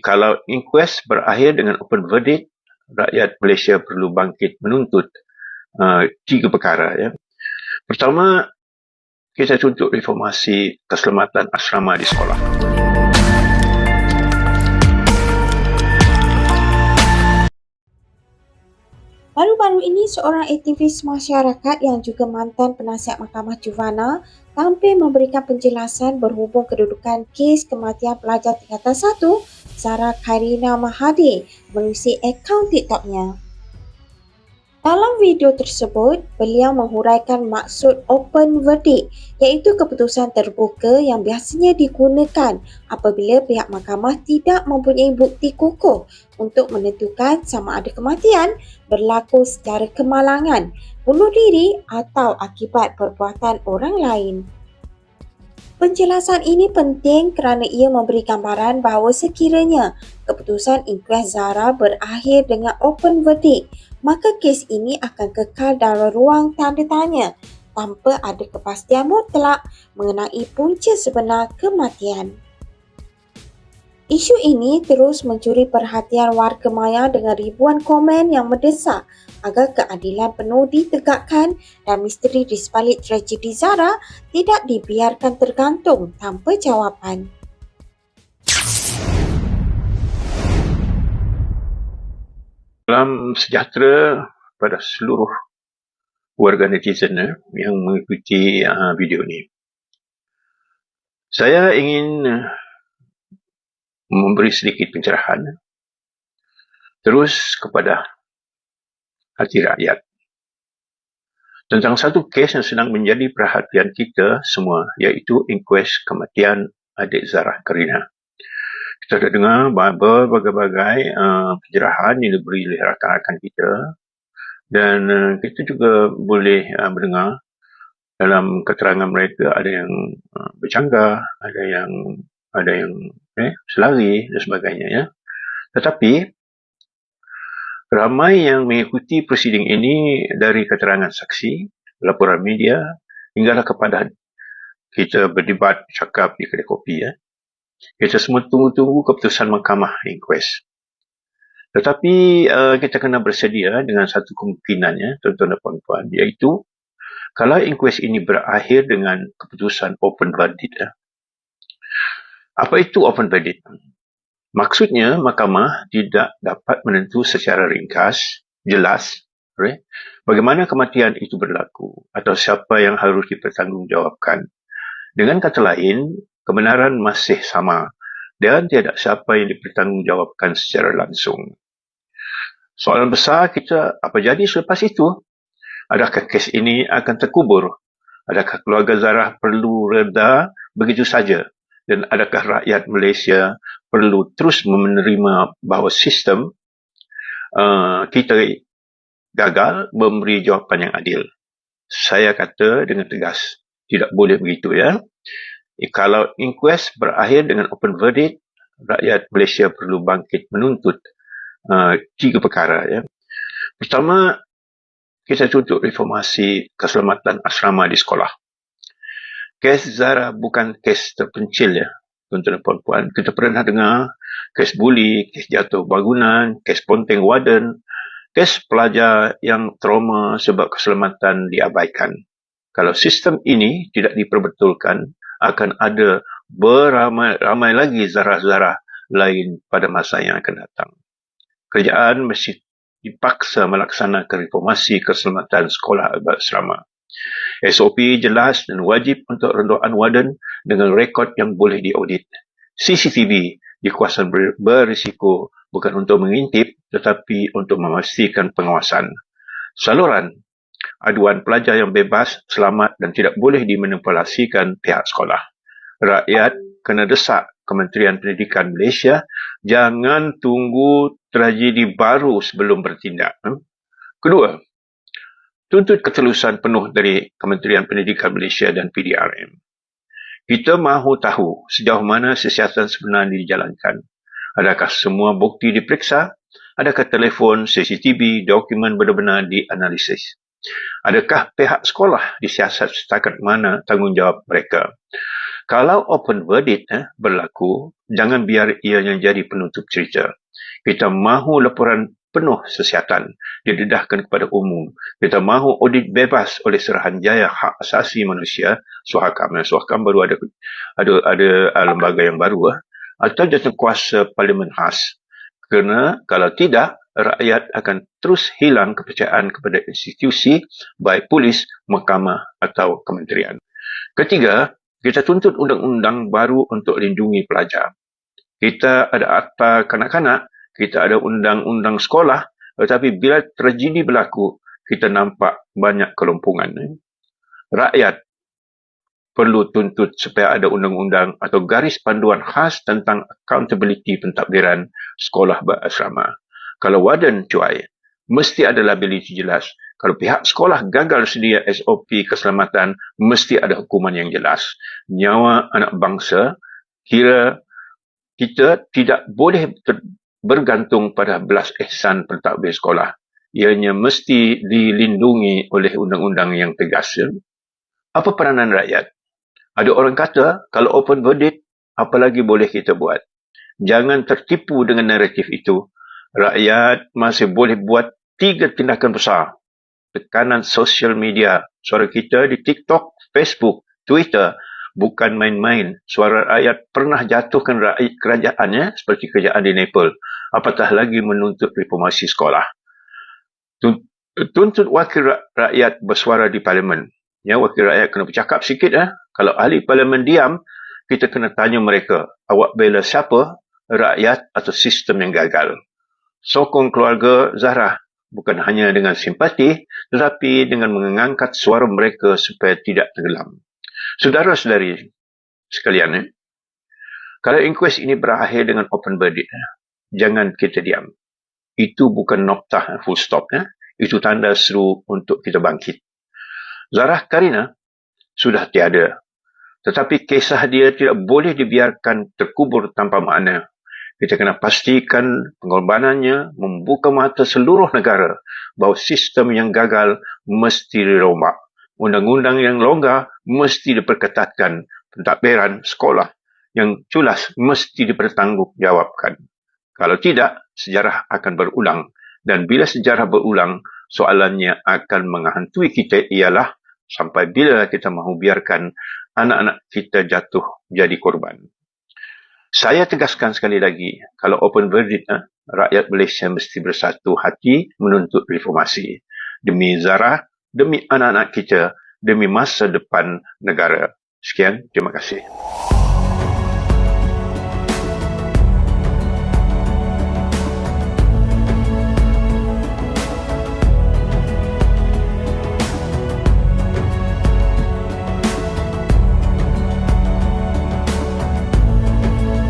Kalau inquest berakhir dengan open verdict, rakyat Malaysia perlu bangkit menuntut uh, tiga perkara. Ya. Pertama, kita tuntut reformasi keselamatan asrama di sekolah. Baru-baru ini, seorang aktivis masyarakat yang juga mantan penasihat Mahkamah Juvana tampil memberikan penjelasan berhubung kedudukan kes kematian pelajar tingkatan 1 Zara Karina Mahathir melalui akaun TikToknya. Dalam video tersebut, beliau menghuraikan maksud open verdict iaitu keputusan terbuka yang biasanya digunakan apabila pihak mahkamah tidak mempunyai bukti kukuh untuk menentukan sama ada kematian berlaku secara kemalangan, bunuh diri atau akibat perbuatan orang lain. Penjelasan ini penting kerana ia memberi gambaran bahawa sekiranya keputusan inkuas Zara berakhir dengan open verdict, maka kes ini akan kekal dalam ruang tanda tanya tanpa ada kepastian mutlak mengenai punca sebenar kematian. Isu ini terus mencuri perhatian warga maya dengan ribuan komen yang mendesak agar keadilan penuh ditegakkan dan misteri di sebalik tragedi Zara tidak dibiarkan tergantung tanpa jawapan. Salam sejahtera pada seluruh warga netizen eh, yang mengikuti uh, video ini. Saya ingin uh, memberi sedikit pencerahan. Terus kepada hati rakyat. Tentang satu kes yang sedang menjadi perhatian kita semua iaitu inquest kematian adik Zarah Karina. Kita dah dengar berbagai-bagai uh, pencerahan yang diberi oleh rakan-rakan kita. Dan uh, kita juga boleh uh, mendengar dalam keterangan mereka ada yang uh, bercanggah, ada yang ada yang eh, selari dan sebagainya. Ya. Tetapi ramai yang mengikuti prosiding ini dari keterangan saksi, laporan media, hinggalah kepada kita berdebat cakap di kedai kopi. Ya. Kita semua tunggu-tunggu keputusan mahkamah inquest. Tetapi uh, kita kena bersedia dengan satu kemungkinan, ya, tuan-tuan dan puan-puan, iaitu kalau inquest ini berakhir dengan keputusan open verdict, ya, apa itu open verdict? Maksudnya, mahkamah tidak dapat menentu secara ringkas, jelas, right? bagaimana kematian itu berlaku atau siapa yang harus dipertanggungjawabkan. Dengan kata lain, kebenaran masih sama dan tidak siapa yang dipertanggungjawabkan secara langsung. Soalan besar kita, apa jadi selepas itu? Adakah kes ini akan terkubur? Adakah keluarga Zarah perlu reda begitu saja dan adakah rakyat Malaysia perlu terus menerima bahawa sistem uh, kita gagal memberi jawapan yang adil. Saya kata dengan tegas, tidak boleh begitu ya. Eh, kalau inquest berakhir dengan open verdict, rakyat Malaysia perlu bangkit menuntut uh, tiga perkara ya. Pertama, kita tuntut reformasi keselamatan asrama di sekolah kes Zara bukan kes terpencil ya tuan-tuan dan puan-puan. Kita pernah dengar kes buli kes jatuh bangunan kes ponteng warden kes pelajar yang trauma sebab keselamatan diabaikan. Kalau sistem ini tidak diperbetulkan akan ada beramai-ramai lagi zarah-zarah lain pada masa yang akan datang. Kerajaan mesti dipaksa melaksanakan reformasi keselamatan sekolah asrama SOP jelas dan wajib untuk renduan warden dengan rekod yang boleh diaudit. CCTV di kawasan berisiko bukan untuk mengintip tetapi untuk memastikan pengawasan. Saluran aduan pelajar yang bebas, selamat dan tidak boleh dimanipulasikan pihak sekolah. Rakyat kena desak Kementerian Pendidikan Malaysia jangan tunggu tragedi baru sebelum bertindak. Hmm? Kedua, tuntut ketelusan penuh dari Kementerian Pendidikan Malaysia dan PDRM. Kita mahu tahu sejauh mana siasatan sebenar dijalankan. Adakah semua bukti diperiksa? Adakah telefon, CCTV, dokumen benar-benar dianalisis? Adakah pihak sekolah disiasat setakat mana tanggungjawab mereka? Kalau open verdict eh, berlaku jangan biar ia yang jadi penutup cerita. Kita mahu laporan penuh kesihatan didedahkan kepada umum. Kita mahu audit bebas oleh Serahanjaya Hak Asasi Manusia, Suhakam. Suhakam baru ada ada ada uh, lembaga yang baru. Uh, atau jatuh kuasa parlimen khas. Kerana kalau tidak, rakyat akan terus hilang kepercayaan kepada institusi baik polis, mahkamah atau kementerian. Ketiga, kita tuntut undang-undang baru untuk lindungi pelajar. Kita ada akta kanak-kanak kita ada undang-undang sekolah, tetapi bila tragedi berlaku, kita nampak banyak kelompongan. Rakyat perlu tuntut supaya ada undang-undang atau garis panduan khas tentang accountability pentadbiran sekolah berasrama. Kalau warden cuai, mesti ada liability jelas. Kalau pihak sekolah gagal sedia SOP keselamatan, mesti ada hukuman yang jelas. Nyawa anak bangsa, kira kita tidak boleh bergantung pada belas ihsan pentadbir sekolah. Ianya mesti dilindungi oleh undang-undang yang tegas. Apa peranan rakyat? Ada orang kata, kalau open verdict, apa lagi boleh kita buat? Jangan tertipu dengan naratif itu. Rakyat masih boleh buat tiga tindakan besar. Tekanan sosial media, suara kita di TikTok, Facebook, Twitter, bukan main-main. Suara rakyat pernah jatuhkan rakyat kerajaannya seperti kerajaan di Nepal. Apatah lagi menuntut reformasi sekolah. Tuntut wakil rakyat bersuara di parlimen. Ya, wakil rakyat kena bercakap sikit. Eh. Kalau ahli parlimen diam, kita kena tanya mereka, awak bela siapa? Rakyat atau sistem yang gagal? Sokong keluarga Zahra bukan hanya dengan simpati, tetapi dengan mengangkat suara mereka supaya tidak tenggelam. Saudara-saudari sekalian, eh, kalau inquest ini berakhir dengan open verdict, eh, jangan kita diam. Itu bukan noktah eh, full stop. Eh. Itu tanda seru untuk kita bangkit. Zarah Karina sudah tiada. Tetapi kisah dia tidak boleh dibiarkan terkubur tanpa makna. Kita kena pastikan pengorbanannya membuka mata seluruh negara bahawa sistem yang gagal mesti dirombak undang-undang yang longgar mesti diperketatkan. Pentadbiran sekolah yang culas mesti dipertanggungjawabkan. Kalau tidak, sejarah akan berulang. Dan bila sejarah berulang, soalannya akan menghantui kita ialah sampai bila kita mahu biarkan anak-anak kita jatuh jadi korban. Saya tegaskan sekali lagi, kalau open verdict, eh, rakyat Malaysia mesti bersatu hati menuntut reformasi. Demi Zara, demi anak-anak kita, demi masa depan negara. Sekian, terima kasih.